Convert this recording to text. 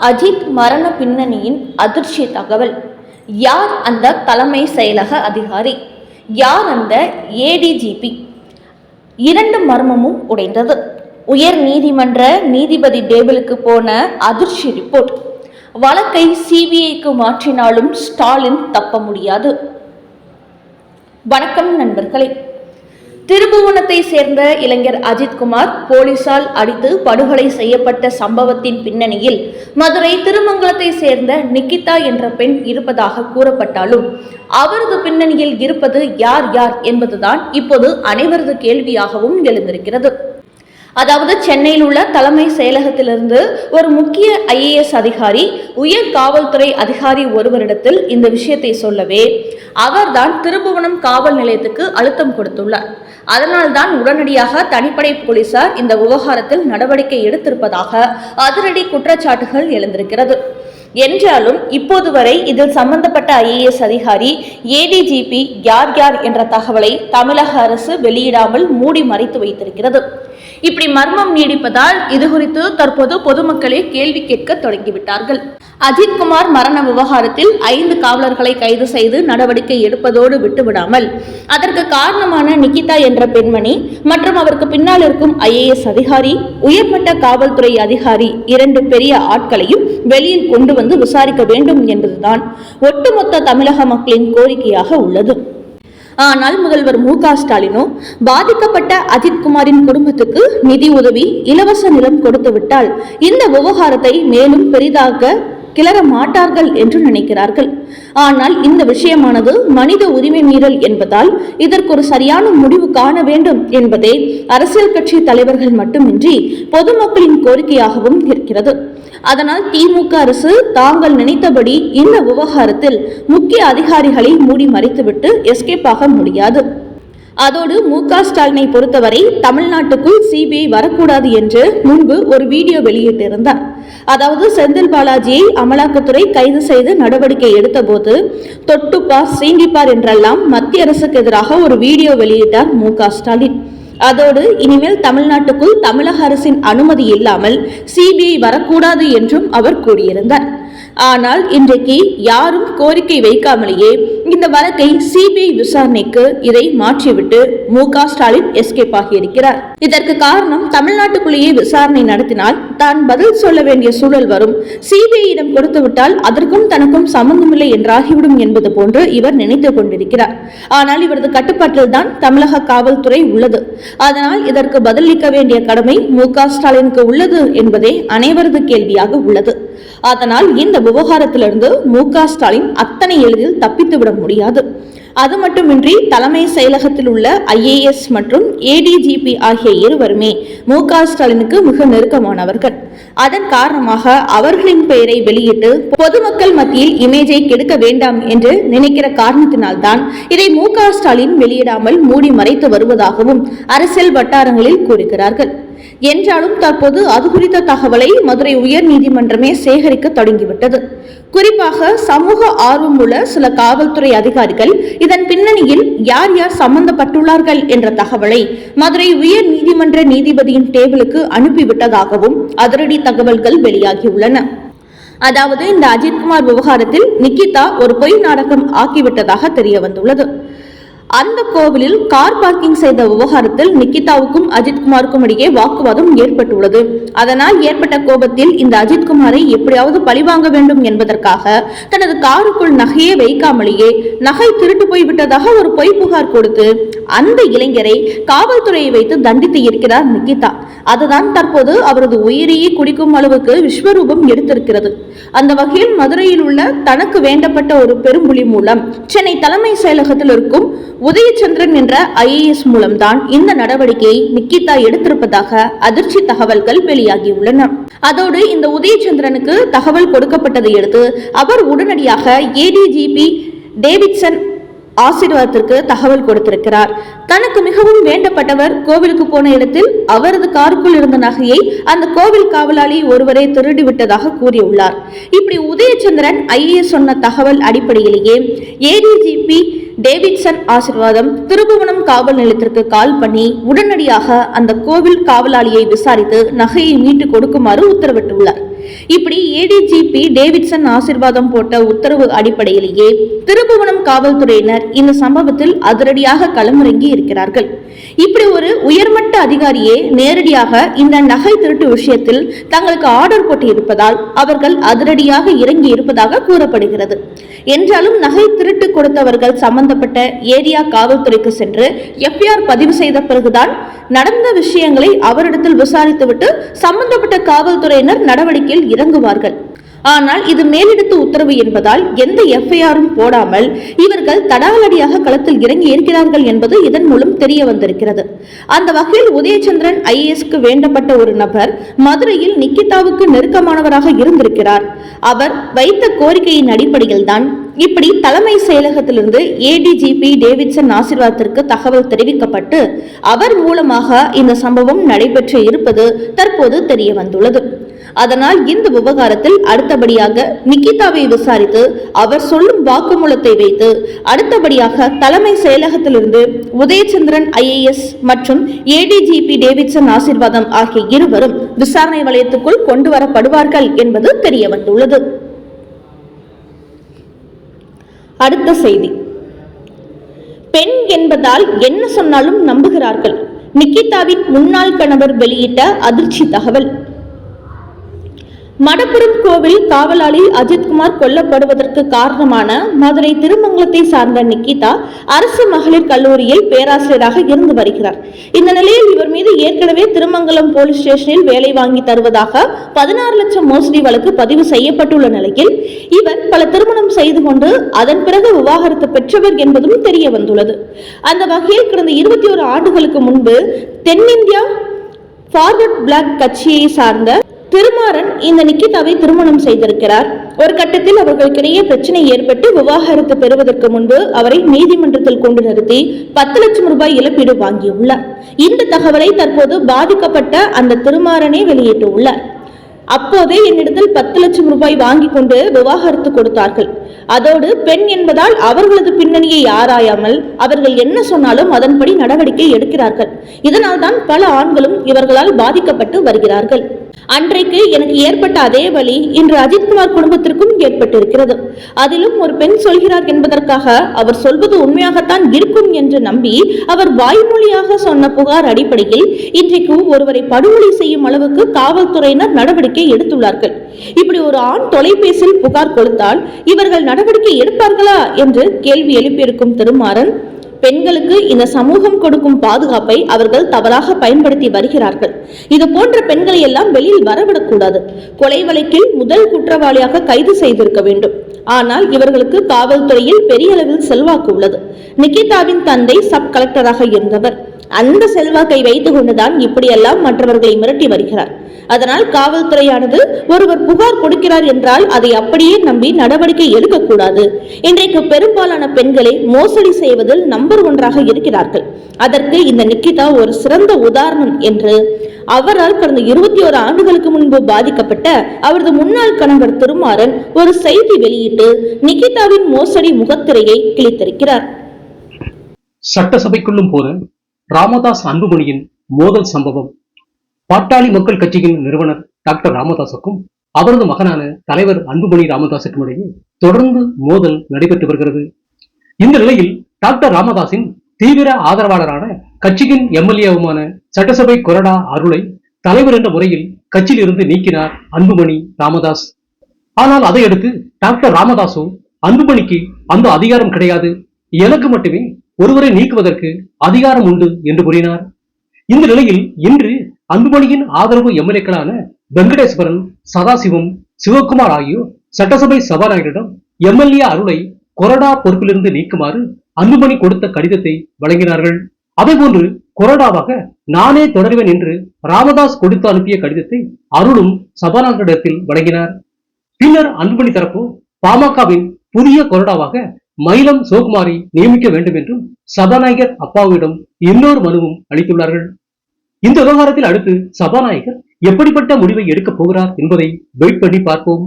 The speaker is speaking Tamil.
அஜித் மரண பின்னணியின் அதிர்ச்சி தகவல். யார் அந்த தலைமை செயலக அதிகாரி? யார் அந்த ஏடிஜிபி இரண்டு மர்மமும் உடைந்தது. உயர் நீதிமன்ற நீதிபதி டேபிளுக்கு போன அதிர்ச்சி ரிப்போர்ட். வழக்கை சிபிஐக்கு மாற்றினாலும் ஸ்டாலின் தப்ப முடியாது. வணக்கம் நண்பர்களே. திருபுவனத்தை சேர்ந்த இளைஞர் அஜித்குமார் போலீசால் அடித்து படுகொலை செய்யப்பட்ட சம்பவத்தின் பின்னணியில் மதுரை திருமங்கலத்தை சேர்ந்த நிக்கிதா என்ற பெண் இருப்பதாக கூறப்பட்டாலும் அவரது பின்னணியில் இருப்பது யார் யார் என்பதுதான் இப்போது அனைவரது கேள்வியாகவும் எழுந்திருக்கிறது. அதாவது சென்னையில் உள்ள தலைமை செயலகத்திலிருந்து ஒரு முக்கிய ஐஏஎஸ் அதிகாரி உயர் காவல்துறை அதிகாரி ஒருவரிடத்தில் இந்த விஷயத்தை சொல்லவே அவர்தான் திருபுவனம் காவல் நிலையத்துக்கு அழுத்தம் கொடுத்துள்ளார். அதனால்தான் உடனடியாக தனிப்படை போலீசார் இந்த விவகாரத்தில் நடவடிக்கை எடுத்திருப்பதாக அதிரடி குற்றச்சாட்டுகள் எழுந்திருக்கிறது. என்றாலும் இப்போது வரை இதில் சம்பந்தப்பட்ட ஐஏஎஸ் அதிகாரி ஏடிஜிபி யார் யார் என்ற தகவலை தமிழக அரசு வெளியிடாமல் மூடி மறைத்து வைத்திருக்கிறது. இப்படி மர்மம் நீடிப்பதால் இது குறித்து தற்போது பொதுமக்களே கேள்வி கேட்க தொடங்கிவிட்டார்கள். அஜித்குமார் மரண விவகாரத்தில் ஐந்து காவலர்களை கைது செய்து நடவடிக்கை எடுப்பதோடு விட்டுவிடாமல் அதற்கு காரணமான நிகிதா என்ற பெண்மணி மற்றும் அவருக்கு பின்னால் இருக்கும் ஐஏஎஸ் அதிகாரி உயர்மட்ட காவல்துறை அதிகாரி இரண்டு பெரிய ஆட்களையும் வெளியில் கொண்டு வந்து விசாரிக்க வேண்டும் என்பதுதான் ஒட்டுமொத்த தமிழக மக்களின் கோரிக்கையாக உள்ளது. ஆனால் முதல்வர் மு க ஸ்டாலினோ பாதிக்கப்பட்ட அஜித்குமாரின் குடும்பத்துக்கு நிதி உதவி இலவச நிலம் கொடுத்துவிட்டால் இந்த விவகாரத்தை மேலும் பெரிதாக்க கிளற மாட்டார்கள் என்று நினைக்கிறார்கள். ஆனால் இந்த விஷயமானது மனித உரிமை மீறல் என்பதால் இதற்கு ஒரு சரியான முடிவு காண வேண்டும் என்பதே அரசியல் கட்சி தலைவர்கள் மட்டுமின்றி பொதுமக்களின் கோரிக்கையாகவும் இருக்கிறது. அதனால் திமுக அரசு தாங்கள் நினைத்தபடி இந்த விவகாரத்தில் முக்கிய அதிகாரிகளை மூடி மறைத்துவிட்டு எஸ்கேப் ஆக முடியாது. அதோடு மு க ஸ்டாலினை பொறுத்தவரை தமிழ்நாட்டுக்குள் சிபிஐ வரக்கூடாது என்று முன்பு ஒரு வீடியோ வெளியிட்டிருந்தார். அதாவது செந்தில் பாலாஜியை அமலாக்கத்துறை கைது செய்து நடவடிக்கை எடுத்தபோது தொட்டுப்பார் சீண்டிப்பார் என்றெல்லாம் மத்திய அரசுக்கு எதிராக ஒரு வீடியோ வெளியிட்டார் மு க ஸ்டாலின். அதோடு இனிமேல் தமிழ்நாட்டுக்குள் தமிழக அரசின் அனுமதி இல்லாமல் சிபிஐ வரக்கூடாது என்றும் அவர் கூறியிருந்தார். ஆனால் இன்றைக்கு யாரும் கோரிக்கை வைக்காமலேயே இந்த வழக்கை சிபிஐ விசாரணைக்கு இதை மாற்றிவிட்டு மு க ஸ்டாலின் எஸ்கேப் ஆகியிருக்கிறார். இதற்கு காரணம் தமிழ்நாட்டுக்குள்ளேயே விசாரணை நடத்தினால் தான் பதில் சொல்ல வேண்டிய சூழல் வரும். சிபிஐயிடம் கொடுத்துவிட்டால் அதற்கும் தனக்கும் சம்பந்தமில்லை என்றாகிவிடும் என்பது போன்று இவர் நினைத்துக் கொண்டிருக்கிறார். ஆனால் இவரது கட்டுப்பாட்டில் தான் தமிழக காவல்துறை உள்ளது. அதனால் இதற்கு பதிலளிக்க வேண்டிய கடமை மு க ஸ்டாலினுக்கு உள்ளது என்பதே அனைவரது கேள்வியாக உள்ளது. அதனால் இந்த விவகாரத்திலிருந்து மு க ஸ்டாலின் அத்தனை எளிதில் தப்பித்து விட முடியாது. அது மட்டுமின்றி தலைமை செயலகத்தில் உள்ள ஐஏஎஸ் மற்றும் ஏடிஜிபி ஆகிய இருவருமே மு க ஸ்டாலினுக்கு மிக நெருக்கமானவர்கள். அதன் காரணமாக அவர்களின் பெயரை வெளியிட்டு பொதுமக்கள் மத்தியில் இமேஜை கெடுக்க வேண்டாம் என்று நினைக்கிற காரணத்தினால்தான் இதை மு க ஸ்டாலின் வெளியிடாமல் மூடி மறைத்து வருவதாகவும் அரசியல் வட்டாரங்களில் கூறுகிறார்கள். என்றாலும் தற்போது அது குறித்த தகவலை மதுரை உயர் நீதிமன்றமே சேகரிக்க தொடங்கிவிட்டது. குறிப்பாக சமூக ஆர்வம் உள்ள சில காவல்துறை அதிகாரிகள் இதன் பின்னணியில் யார் யார் சம்பந்தப்பட்டுள்ளார்கள் என்ற தகவலை மதுரை உயர் நீதிமன்ற நீதிபதியின் டேபிளுக்கு அனுப்பிவிட்டதாகவும் அதிரடி தகவல்கள் வெளியாகியுள்ளன. அதாவது இந்த அஜித்குமார் விவகாரத்தில் நிக்கிதா ஒரு பொய் நாடகம் ஆக்கிவிட்டதாக தெரிய வந்துள்ளது அந்த கோவிலில் கார் பார்க்கிங் செய்த விவகாரத்தில் நிக்கிதாவுக்கும் அஜித்குமாருக்கும் இடையே வாக்குவாதம் ஏற்பட்டுள்ளது. அதனால் ஏற்பட்ட கோபத்தில் இந்த அஜித்குமாரை எப்படியாவது பழிவாங்க வேண்டும் என்பதற்காக தனது காருக்குள் நகையே வைக்காமலேயே நகை திருட்டு போய்விட்டதாக ஒரு பொய் புகார் கொடுத்து அந்த இளைஞரை காவல்துறையை வைத்து தண்டித்து இருக்கிறார் நிகிதா. அதுதான் தற்போது அவரது உயிரையே குடிக்கும் அளவுக்கு விஸ்வரூபம் எடுத்திருக்கிறது. அந்த வகையில் மதுரையில் உள்ள தனக்கு வேண்டப்பட்ட ஒரு பெரும்புலி மூலம் சென்னை தலைமை செயலகத்தில் இருக்கும் உதயச்சந்திரன் என்ற ஐஏஎஸ் மூலம்தான் இந்த நடவடிக்கையை நிக்கிதா எடுத்திருப்பதாக அதிர்ச்சி தகவல்கள் வெளியாகியுள்ளன. அதோடு இந்த உதயச்சந்திரனுக்கு தகவல் கொடுக்கப்பட்டதை அடுத்து அவர் உடனடியாக ஏடிஜிபி டேவிட்சன் ஆசீர்வாதத்திற்கு தகவல் கொடுத்திருக்கிறார். தனக்கு மிகவும் வேண்டப்பட்டவர் கோவிலுக்கு போன இடத்தில் அவரது காருக்குள் இருந்த நகையை அந்த கோவில் காவலாளி ஒருவரை திருடி விட்டதாக கூறியுள்ளார். இப்படி உதயச்சந்திரன் ஐஏஎஸ் சொன்ன தகவல் அடிப்படையிலேயே ஏடிஜிபி டேவிட்சன் ஆசிர்வாதம் திருபுவனம் காவல் நிலையத்திற்கு கால் பண்ணி உடனடியாக அந்த கோவில் காவலாளியை விசாரித்து நகையை மீட்டு கொடுக்குமாறு உத்தரவிட்டுள்ளார். இப்படி ஏடிஜிபி டேவிட்சன் ஆசிர்வாதம் போட்ட உத்தரவு அடிப்படையிலேயே திருபுவனம் காவல்துறையினர் இந்த சம்பவத்தில் அதிரடியாக களமிறங்கி இருக்கிறார்கள். இப்படி ஒரு உயர்மட்ட அதிகாரியே நேரடியாக இந்த நகை திருட்டு விஷயத்தில் தங்களுக்கு ஆர்டர் போட்டு இருப்பதால் அவர்கள் அதிரடியாக இறங்கி இருப்பதாக கூறப்படுகிறது. என்றாலும் நகை திருட்டு கொடுத்தவர்கள் சம்பந்தப்பட்ட ஏரியா காவல்துறைக்கு சென்று எஃப்ஐஆர் பதிவு செய்த பிறகுதான் நடந்த விஷயங்களை அவரிடத்தில் விசாரித்துவிட்டு சம்பந்தப்பட்ட காவல்துறையினர் நடவடிக்கை நடவடிக்கையில் இறங்குவார்கள். ஆனால் இது மேலிடத்து உத்தரவு என்பதால் எந்த எஃப்ஐஆரும் போடாமல் இவர்கள் தடாலடியாக களத்தில் இறங்கி இருக்கிறார்கள் என்பது இதன் மூலம் தெரிய வந்திருக்கிறது. அந்த வகையில் உதயச்சந்திரன் ஐஏஎஸ்க்கு வேண்டப்பட்ட ஒரு நபர் மதுரையில் நிக்கிதாவுக்கு நெருக்கமானவராக இருந்திருக்கிறார். அவர் வைத்த கோரிக்கையின் அடிப்படையில் தான் இப்படி தலைமை செயலகத்திலிருந்து ஏடிஜிபி டேவிட்சன் ஆசீர்வாதத்திற்கு தகவல் தெரிவிக்கப்பட்டு அவர் மூலமாக இந்த சம்பவம் நடைபெற்று இருப்பது தற்போது தெரிய வந்துள்ளது. அதனால் இந்த விவகாரத்தில் அடுத்தபடியாக நிக்கிதாவை விசாரித்து அவர் சொல்லும் வாக்குமூலத்தை வைத்து அடுத்தபடியாக தலைமை செயலகத்திலிருந்து உதயச்சந்திரன் ஐஏஎஸ் மற்றும் ஏடிஜிபி டேவிட்சன் ஆசீர்வாதம் ஆகிய இருவரும் விசாரணை வலயத்துக்குள் கொண்டு வரப்படுவார்கள் என்பது தெரிய வந்துள்ளது அடுத்த செய்தி. பெண் என்பதால் என்ன சொன்னாலும் நம்புகிறார்கள். நிக்கிதாவின் முன்னாள் கணவர் வெளியிட்ட அதிர்ச்சி தகவல். மடப்புறம் கோவில் காவலாளி அஜித்குமார் கொல்லப்படுவதற்கு காரணமான மதுரை திருமங்கலத்தை சார்ந்த நிக்கிதா அரசு மகளிர் கல்லூரியில் பேராசிரியராக இருந்து வருகிறார். இந்த நிலையில் இவர் மீது ஏற்கனவே திருமங்கலம் போலீஸ் ஸ்டேஷனில் வேலை வாங்கி தருவதாக பதினாறு லட்சம் மோசடி வழக்கு பதிவு செய்யப்பட்டுள்ள நிலையில் இவர் பல திருமணம் செய்து கொண்டு அதன் பிறகு விவாகரத்து பெற்றவர் என்பதும் தெரிய வந்துள்ளது. அந்த வகையில் கடந்த இருபத்தி ஒரு ஆண்டுகளுக்கு முன்பு தென்னிந்தியா ஃபார்வர்ட் பிளாக் கட்சியை சார்ந்த திருமாறன் இந்த நிக்கிதாவை திருமணம் செய்திருக்கிறார். ஒரு கட்டத்தில் அவர்களுக்கிடையே பிரச்சனை ஏற்பட்டு விவாகரத்து பெறுவதற்கு முன்பு அவரை நீதிமன்றத்தில் கொண்டு நிறுத்தி பத்து லட்சம் ரூபாய் இழப்பீடு வாங்கியுள்ளார். இந்த தகவலை தற்போது பாதிக்கப்பட்ட அந்த திருமாறனே வெளியிட்டுள்ளார். அப்போதே என்னிடத்தில் பத்து லட்சம் ரூபாய் வாங்கி கொண்டு விவாகரத்து கொடுத்தார்கள். அதோடு பெண் என்பதால் அவர்களது பின்னணியை ஆராயாமல் அவர்கள் என்ன சொன்னாலும் அதன்படி நடவடிக்கை எடுக்கிறார்கள். இதனால் தான் பல ஆண்களும் இவர்களால் பாதிக்கப்பட்டு வருகிறார்கள். அன்றைக்கு எனக்கு ஏற்பட்ட அதே வழி இன்று அஜித்குமார் குடும்பத்திற்கும் ஏற்பட்டிருக்கிறது. அதிலும் ஒரு பெண் சொல்கிறார் என்பதற்காக அவர் சொல்வது உண்மையாகத்தான் இருக்கும் என்று நம்பி அவர் வாய்மொழியாக சொன்ன புகார் அடிப்படையில் இன்றைக்கு ஒருவரை படுகொலை செய்யும் அளவுக்கு காவல்துறையினர் நடவடிக்கை எடுத்துள்ளார்கள். இப்படி ஒரு ஆண் தொலைபேசியில் புகார் கொடுத்தால் இவர்கள் நடவடிக்கை எடுப்பார்களா என்று கேள்வி எழுப்பியிருக்கும் திருமாறன் பெண்களுக்கு இந்த சமூகம் கொடுக்கும் பாதுகாப்பை அவர்கள் தவறாக பயன்படுத்தி வருகிறார்கள். இது போன்ற பெண்களை எல்லாம் வெளியில் வரவிடக்கூடாது. கொலை வழக்கில் முதல் குற்றவாளியாக கைது செய்திருக்க வேண்டும். ஆனால் இவர்களுக்கு காவல்துறையில் பெரிய அளவில் செல்வாக்கு உள்ளது. நிகிதாவின் தந்தை சப் கலெக்டராக இருந்தவர். அந்த செல்வாக்கை வைத்துக் கொண்டுதான் இப்படியெல்லாம் மற்றவர்களை மிரட்டி வருகிறார். அதனால் காவல்துறையானது ஒருவர் புகார் கொடுக்கிறார் என்றால் அதை அப்படியே நம்பி நடவடிக்கை எடுக்கக்கூடாது. இன்றைக்கு பெரும்பாலான பெண்களை மோசடி செய்வதில் நம்பர் ஒன்றாக இருக்கிறார்கள். அதற்கு இந்த நிக்கிதா ஒரு சிறந்த உதாரணம் என்று அவரால் கடந்த இருபத்தி ஓரு ஆண்டுகளுக்கு முன்பு பாதிக்கப்பட்ட அவரது முன்னாள் கணவர் திருமாறன் ஒரு செய்தி வெளியிட்டு நிக்கிதாவின் மோசடி முகத்திரையை கிழித்திருக்கிறார் சட்டசபைக்குள்ளும் போது ராமதாஸ் அன்புமணியின் மோதல் சம்பவம். பாட்டாளி மக்கள் கட்சியின் நிறுவனர் டாக்டர் ராமதாசுக்கும் அவரது மகனான தலைவர் அன்புமணி ராமதாசுக்கும் இடையே தொடர்ந்து மோதல் நடைபெற்று வருகிறது. இந்த நிலையில் டாக்டர் ராமதாஸின் தீவிர ஆதரவாளரான கட்சியின் எம்எல்ஏவுமான சட்டசபை கொறடா அருளை தலைவர் என்ற முறையில் கட்சியிலிருந்து நீக்கினார் அன்புமணி ராமதாஸ். ஆனால் அதையடுத்து டாக்டர் ராமதாசு அன்புமணிக்கு அந்த அதிகாரம் கிடையாது. எனக்கு மட்டுமே ஒருவரை நீக்குவதற்கு அதிகாரம் உண்டு என்று கூறினார். இந்த நிலையில் இன்று அன்புமணியின் ஆதரவு எம்எல்ஏக்களான வெங்கடேஸ்வரன் சதாசிவம் சிவகுமார் ஆகியோர் சட்டசபை சபாநாயகரிடம் எம்எல்ஏ அருளை கொரடா பொறுப்பிலிருந்து நீக்குமாறு அன்புமணி கொடுத்த கடிதத்தை வழங்கினார்கள். அதேபோன்று கொரடாவாக நானே தொடருவேன் என்று ராமதாஸ் கொடுத்து அனுப்பிய கடிதத்தை அருளும் சபாநாயகரிடத்தில் வழங்கினார். பின்னர் அன்புமணி தரப்பு பாமகவின் புதிய கொரடாவாக மயிலம் சிவகுமாரை நியமிக்க வேண்டும் என்றும் சபாநாயகர் அப்பாவிடம் இன்னொரு மனுவும் அளித்துள்ளார்கள். இந்த விவகாரத்தில் அடுத்து சபாநாயகர் எப்படிப்பட்ட முடிவை எடுக்கப் போகிறார் என்பதை வெயிட் பண்ணி பார்ப்போம்.